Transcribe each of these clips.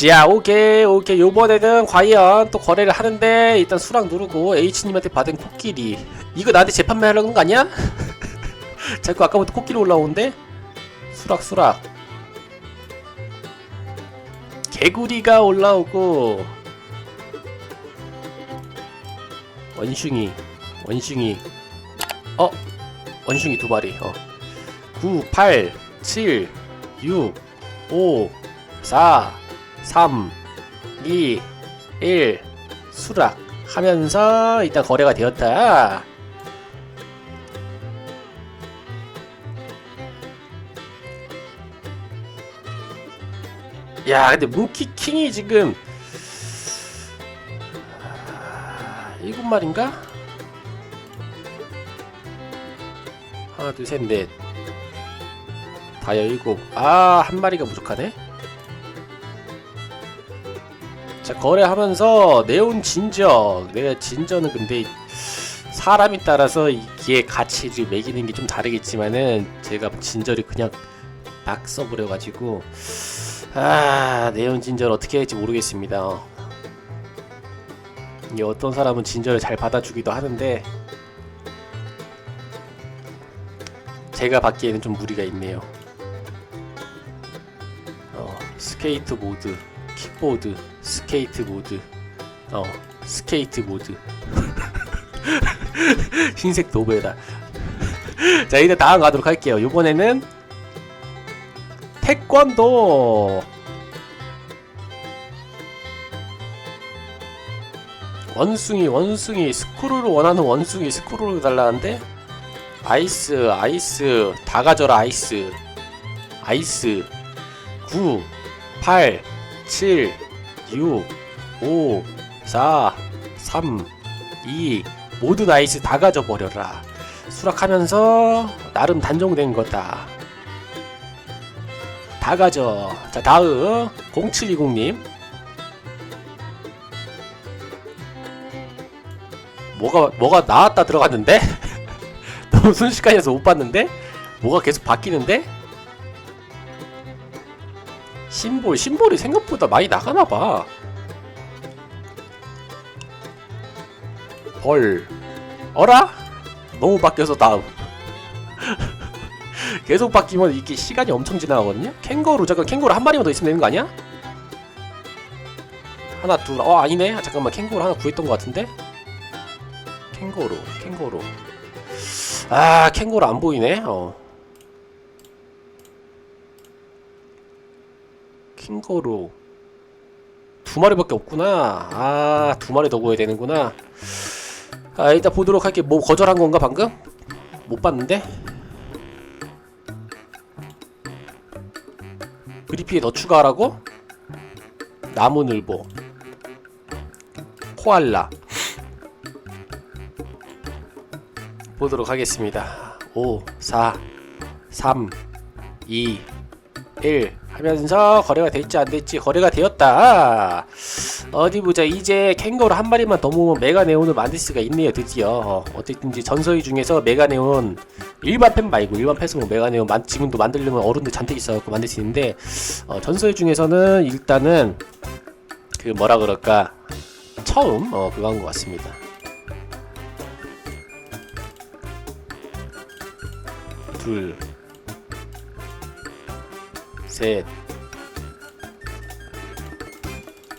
자 오케이 오케이. 요번에는 과연 또 거래를 하는데 일단 수락 누르고 H님한테 받은 코끼리. 이거 나한테 재판매 하려는 거 아니야? 자꾸 아까부터 코끼리 올라오는데? 수락 수락. 개구리가 올라오고. 원숭이 원숭이. 어? 원숭이 두 마리. 어. 9 8 7 6 5 4 3 2 1 수락 하면서 일단 거래가 되었다. 야 근데 뭉키킹이 지금 아, 일곱 마리인가? 하나 둘 셋 넷. 다여 일곱. 아 한 마리가 부족하네 자 거래하면서 네온 진저 내가 진저는 근데 사람에 따라서 이게 가치를 매기는 게 좀 다르겠지만은 제가 진저를 그냥 막 써버려가지고 아 네온 진저를 어떻게 할지 모르겠습니다. 이게 어떤 사람은 진저를 잘 받아주기도 하는데 제가 받기에는 좀 무리가 있네요. 어, 스케이트 보드 킥보드 스케이트 보드. 어 스케이트 보드. 흰색 도배다. 자 이제 다음 가도록 할게요. 이번에는 태권도. 원숭이 원숭이 스크루를 원하는 원숭이 스크루를 달라는데 아이스 아이스 다 가져라 아이스. 아이스. 9 8 7 6 5 4 3 2 모든 아이스 다 가져버려라. 수락하면서 나름 단종된 거다. 다 가져. 자 다음 0720님. 뭐가 뭐가 나왔다 들어갔는데? 너무 순식간이어서 못 봤는데? 뭐가 계속 바뀌는데 심볼 심볼이 생각보다 많이 나가나봐. 벌. 어라? 너무 바뀌어서 다음. 계속 바뀌면 이게 시간이 엄청 지나가거든요? 캥거루 잠깐 캥거루 한 마리만 더 있으면 되는 거 아니야? 하나 둘어 아니네. 아, 잠깐만 캥거루 하나 구했던 것 같은데? 캥거루 캥거루. 아 캥거루 안 보이네. 어 캥거루 두 마리밖에 없구나. 아 두 마리 더 구해야 되는구나. 아 일단 보도록 할게. 뭐 거절한 건가 방금? 못 봤는데? 그리피에 더 추가하라고? 나무늘보. 코알라. 보도록 하겠습니다. 5 4 3 2 1 하면서 거래가 됐지 안 됐지 거래가 되었다. 어디 보자. 이제 캥거루 한 마리만 더 모으면 메가네온을 만들 수가 있네요 드디어. 어, 어쨌든지 전서희 중에서 메가네온 일반 펜 말고 일반 펜으로 메가네온 만, 지금도 만들려면 어른들 잔뜩 있어갖고 만들 수 있는데 어, 전서희 중에서는 일단은 그 뭐라 그럴까? 처음 어 그거 한 것 같습니다. 둘 셋.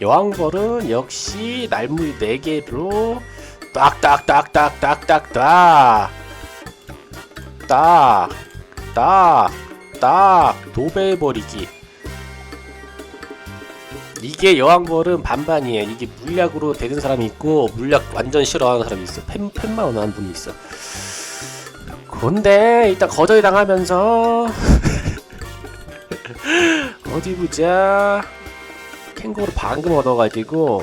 여왕벌은 역시 날물 4개로 딱딱딱딱딱딱딱 딱, 딱, 딱, 도배해버리기. 이게 여왕벌은 반반이에요. 이게 물약으로 되는 사람이 있고, 물약 완전 싫어하는 사람이 있어. 팬, 팬만 원하는 분이 있어. 근데, 일단 거절 당하면서, 어디 보자. 캥거루 방금 얻어가지고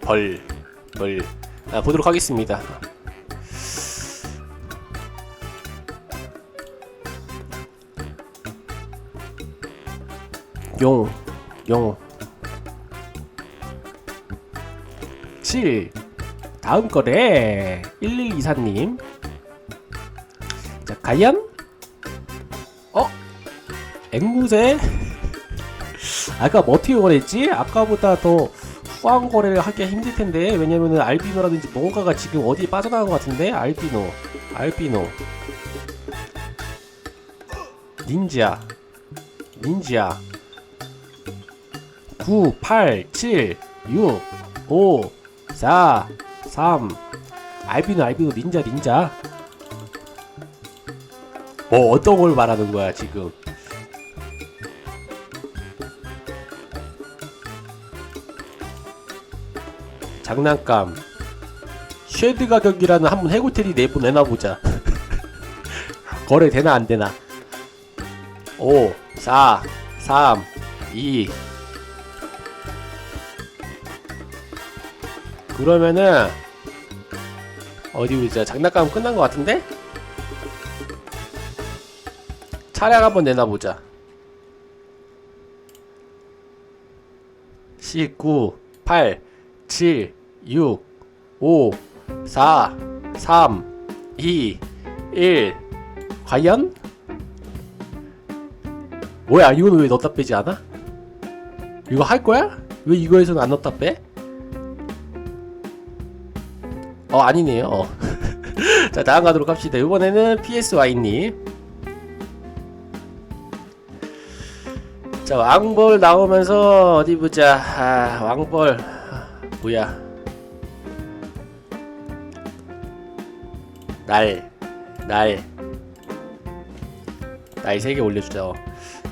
벌, 벌. 아, 보도록 하겠습니다. 용, 용. 7. 다음 거래. 1124님. 자 과연? 어? 앵무새? 아까 뭐 어떻게 거래했지? 아까보다 더 후한 거래를 하기 힘들 텐데. 왜냐면은 알비노라든지 뭔가가 지금 어디에 빠져나간 것 같은데? 알비노. 알비노. 닌자 닌자 9 8 7 6 5 4 3 알비노 알비노 닌자 닌자. 뭐 어떤 걸 말하는 거야 지금? 장난감. 쉐드 가격이라는 한번 해고텔이 내보 내놔보자. 거래 되나 안 되나? 5 4 3 2 그러면은 어디 보자 장난감 끝난 것 같은데 차량 한번 내놔보자 19 8 7 6 5 4 3 2 1 과연? 뭐야 이거는 왜 넣었다 빼지 않아? 이거 할 거야? 왜 이거에서는 안 넣었다 빼? 어 아니네요. 어. 자 다음 가도록 합시다. 이번에는 PSY님. 자 왕벌 나오면서 어디 보자. 아, 왕벌. 뭐야? 날, 날, 날 3개 올려주자.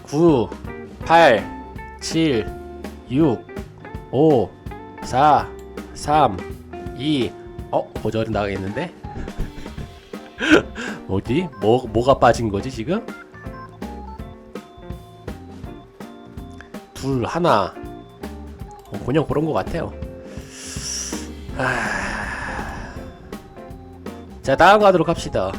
9, 8, 7, 6, 5, 4, 3, 2, 어? 거절이 나가겠는데? 어디? 뭐, 뭐가 빠진 거지, 지금? 둘, 하나. 어, 그냥 그런 것 같아요. 자 다음 가도록 합시다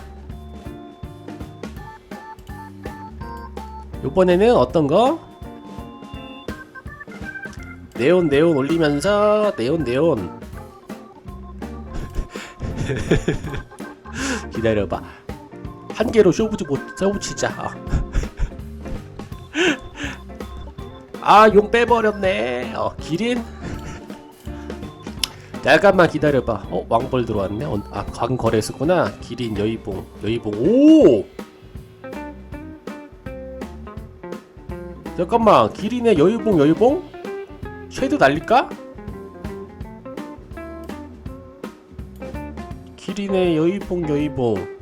요번에는 어떤 거? 네온 네온 올리면서 네온 네온 기다려봐 한 개로 쇼부즈 못 써붙이자 아 용 빼버렸네 어 기린 잠깐만 기다려봐. 어 왕벌 들어왔네. 어, 아 광거래했었구나. 기린 여의봉 여의봉 오. 잠깐만 기린의 여의봉 여의봉 쉐드 날릴까? 기린의 여의봉 여의봉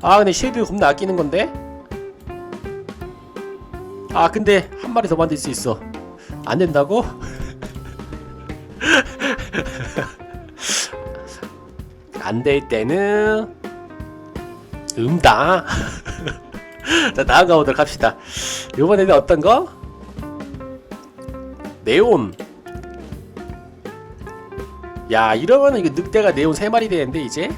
아 근데 쉐드 겁나 아끼는 건데 아 근데 한 마리 더 만들 수 있어 안 된다고? 안 될 때는 음다. 자 다음 가보도록 합시다. 이번에는 어떤 거? 네온. 야 이러면은 이거 늑대가 네온 3 마리 되는데 이제.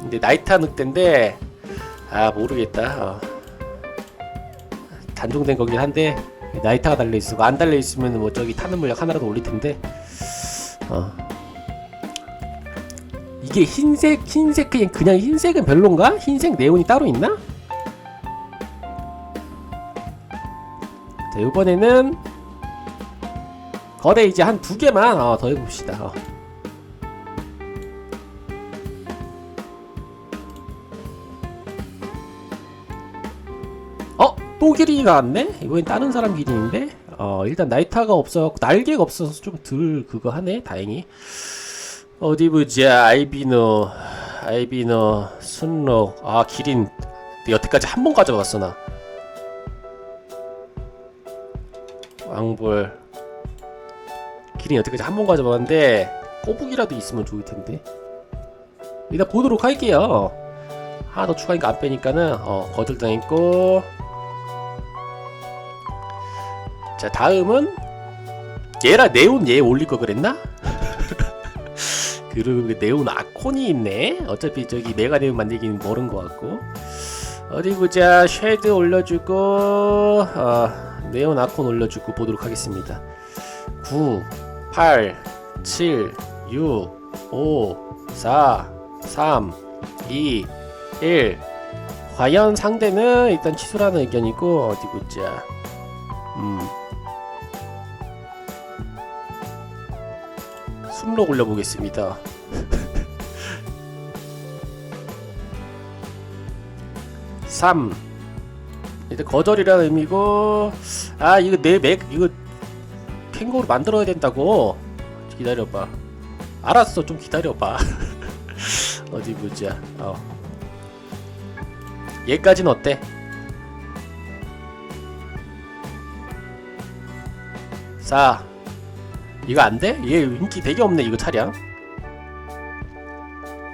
근데 나이타 늑대인데 아 모르겠다. 어. 단종된 거긴 한데 나이타가 달려 있고 안 달려 있으면 뭐 저기 타는 물약 하나라도 올릴 텐데. 어. 이게 흰색 흰색 그냥 그냥 흰색은 별론가? 흰색 네온이 따로 있나? 자 이번에는 거래 이제 한 두 개만 어, 더 해봅시다. 어. 어? 또 기린이 나왔네? 이번엔 다른 사람 기린인데? 어 일단 나이타가 없어 날개가 없어서 좀 덜 그거 하네 다행히 어디 보자 아이비노 아이비노 순록 아 기린 여태까지 한 번 가져갔어 나 왕볼 기린 여태까지 한 번 가져봤는데 꼬북이라도 있으면 좋을 텐데 일단 보도록 할게요 하나 더 추가니까 안 빼니까는 어 거들당했고 자 다음은 얘라 네온 얘 올릴 거 그랬나? 그리고 네온 아콘이 있네. 어차피 저기 메가 네온 만들기는 모른 것 같고. 어디 보자. 쉐드 올려주고 어, 네온 아콘 올려주고 보도록 하겠습니다. 9, 8, 7, 6, 5, 4, 3, 2, 1 과연 상대는 일단 취소라는 의견이고 어디 보자. 음. 순로 올려보겠습니다. 삼. 일단 거절이라는 의미고 아 이거 내 맥 이거 캥거루 만들어야 된다고. 기다려봐. 알았어 좀 기다려봐. 어디 보자. 어. 얘까지는 어때? 4 이거 안 돼? 얘 인기 되게 없네 이거 차량.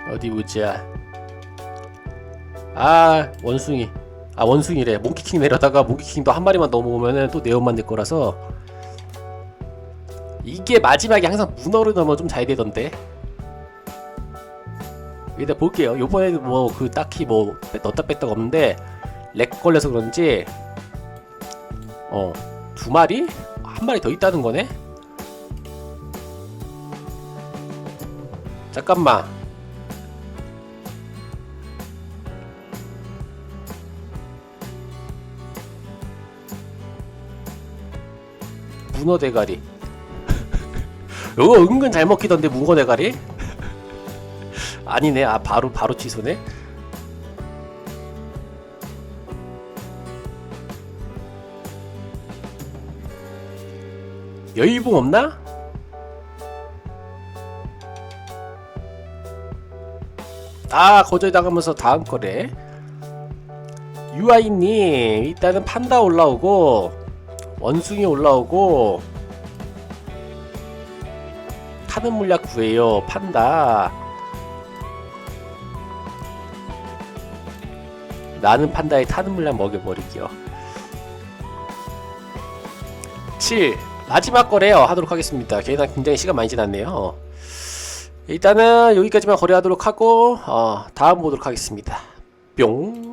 어디 보자. 아 원숭이. 아 원숭이래. 몽키킹 내려다가 몽키킹도 한 마리만 넘어오면은 또 네온만 낼 거라서 이게 마지막에 항상 문어를 넣으면 좀 잘 되던데 일단 볼게요 요번에는 뭐그 딱히 뭐 넣었다 뺐다가 없는데 렉 걸려서 그런지 어 두 마리? 한 마리 더 있다는 거네? 잠깐만 문어 대가리 이거 은근 잘 먹히던데 문어 대가리? 아니네 아 바로 바로 취소네 여의봉 없나? 아 거절 당하면서 다음 거래 유아이님 일단은 판다 올라오고 원숭이 올라오고 타는 물약 구해요. 판다. 나는 판다에 타는 물약 먹여버리기요. 7 마지막 거래요. 하도록 하겠습니다. 걔랑 굉장히 시간 많이 지났네요. 일단은 여기까지만 거래하도록 하고 어, 다음 보도록 하겠습니다. 뿅